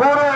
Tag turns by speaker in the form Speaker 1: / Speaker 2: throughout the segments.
Speaker 1: गुरु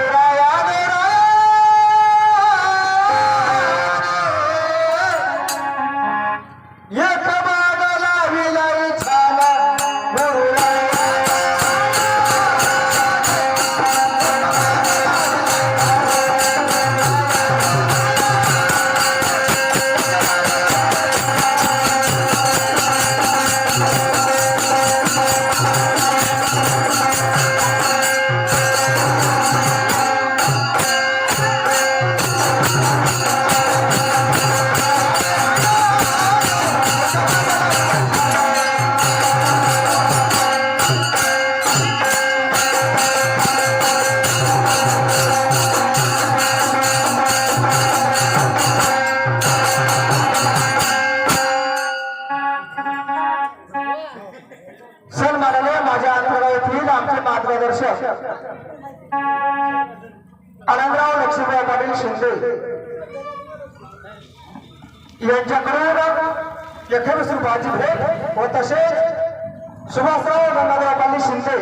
Speaker 1: यांच्याकडून एकवीस रुपयाची भेट व तसेच सुभाषराव गंगाधर शिंदे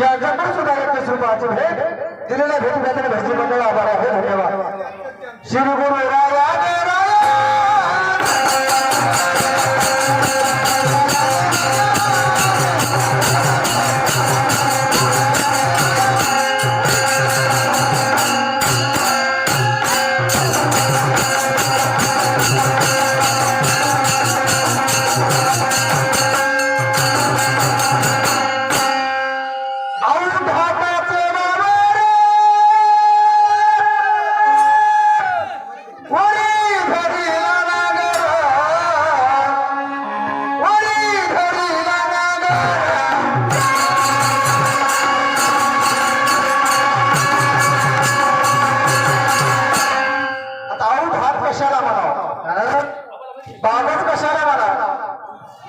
Speaker 1: यांच्याकडून सुद्धा एकवीस रुपयाची भेट दिलेल्या भेटीबद्दल भजनी मंडळ आभार आहे. धन्यवाद. श्री गुरु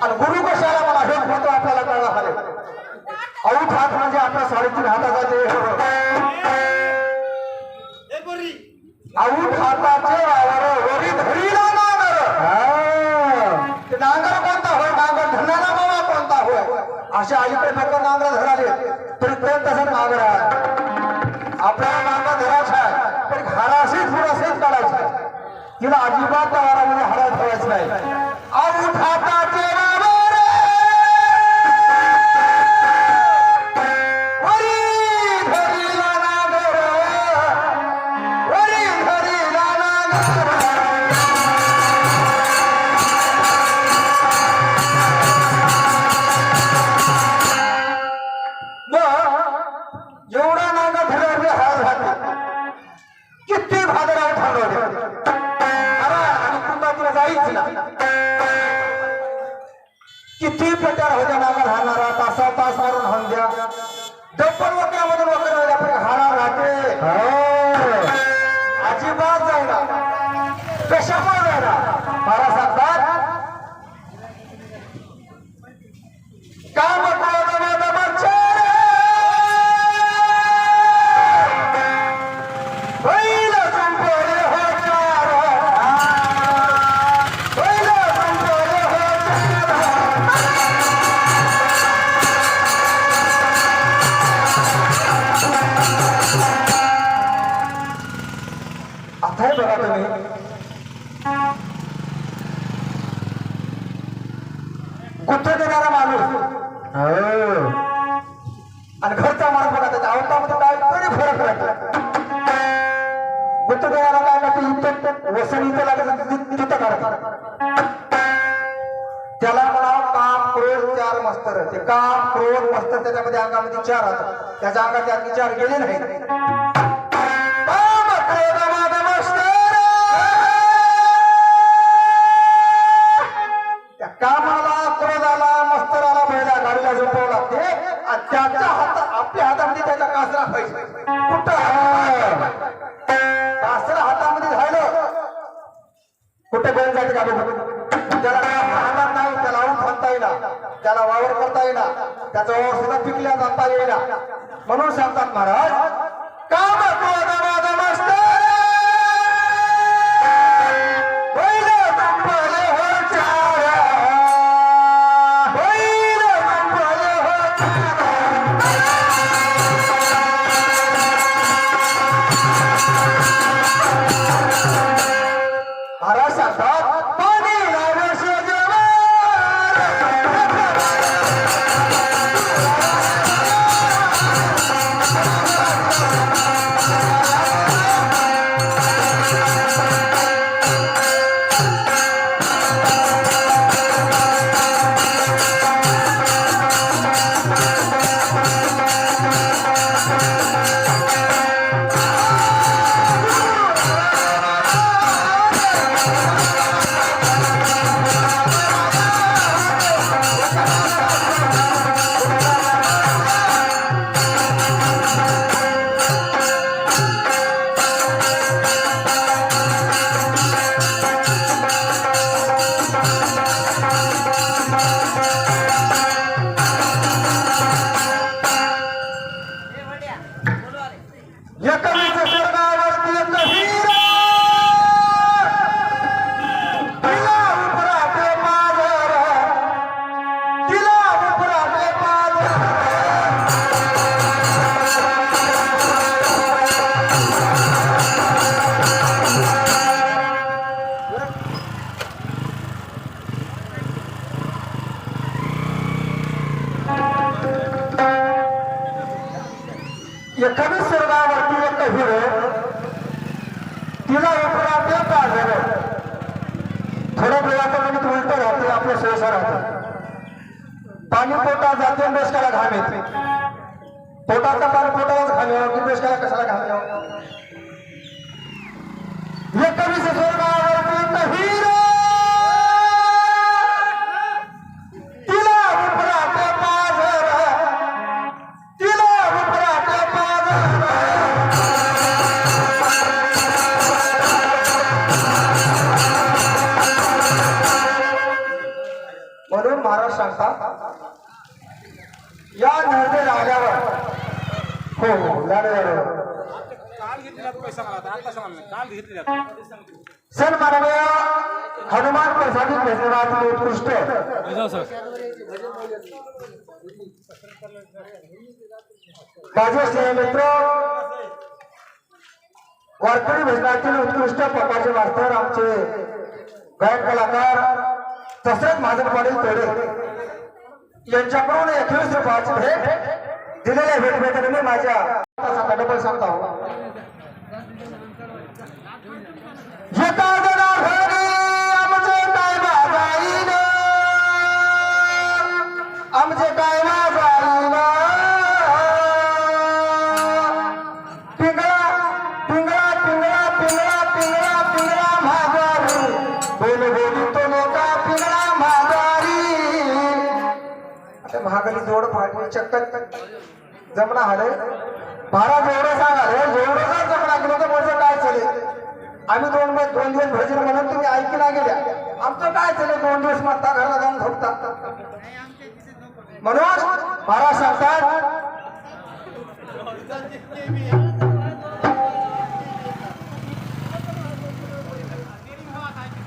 Speaker 1: आणि गुरु कशाला म्हणा हे महत्त्व आपल्याला कळलं हवे औंध हात म्हणजे आपल्या साडेतीन हाताचा औंध हाताचे वावर वरी धरीला नांगर. ते नांगर कोणता होय? नांगर धरणारा बाबा कोणता होय? अशा अलीकडे फक्त नांगर धराले. तरी कोण तसं नांगर आपल्याला नांगर धरायचा आहे. पण घराशीच थोडाशीच काढायचा तिला अजिबात त्या वारामध्ये हरा ठेवायचं नाही. औंध हाताचे लागला किती प्रकार होत्या नांगा राहणारा तासा तास मारून हाण द्या. डब्बल हे बघा तुम्ही. गुत्त देणारा माणूस. हो. आणि घरचा माणूस बघा त्याच्या आवतामध्ये काय तरी फरक राहतो गुत्त देणारा काय ना इथं वसन इथं लागत तिथं- काढतात त्याला म्हणा काम क्रोध चार मस्तर ते काम क्रोध मस्तर त्याच्यामध्ये अंगामध्ये चार राहतात त्याच्या अंगात त्यातले चार गेले नाही बैल त्याला काय हातात नाही त्याला आऊन थांबता येईना. त्याला वावर करता येईना त्याचा वावर सुद्धा पिकल्या जाता येईना. म्हणून सांगतात महाराज काम. एखादी स्वर्गावरती एक हिरो तिला उपलब्ध का झालं थोड्या वेळाचं गणित उलट राहते आपलं सहसा राहते. पाणी पोटात जाते आणि घाम येते. पोटाचा पाणी पोटालाच घाम यावं की डोसक्याला कशाला घाम यावं? एकवीस स्वर्गावरती सांगतात या नर्दे राजावर. हो हो
Speaker 2: काल घेतलेला पैसा मला आता आता सांगा काल घेतलेला
Speaker 1: सण माननीय हनुमान प्रसादित भजनातील उत्कृष्ट माझे स्नेहमित्र वारकरी भजनातील उत्कृष्ट प्रकारचे मास्तर आमचे गायक कलाकार दशरथ महाजन पाटील तोडे. यांच्याकडून एकवीस रुपयाची भेट दिलेल्या भेट भेटीने मी माझ्या डबल सांगता. आता जोड फाटली चक्क जमना हाले बारा एवढं सांगाल एवढं जर जमना गेलं तर माझं काय चालेल आम्ही दोन दोन दिवस भजन म्हणून तुम्ही ऐकला गेल्या. आमचं काय चालेल दोन दिवस म्हणता घरला जाऊन झोपता. म्हणून बारा सांगतात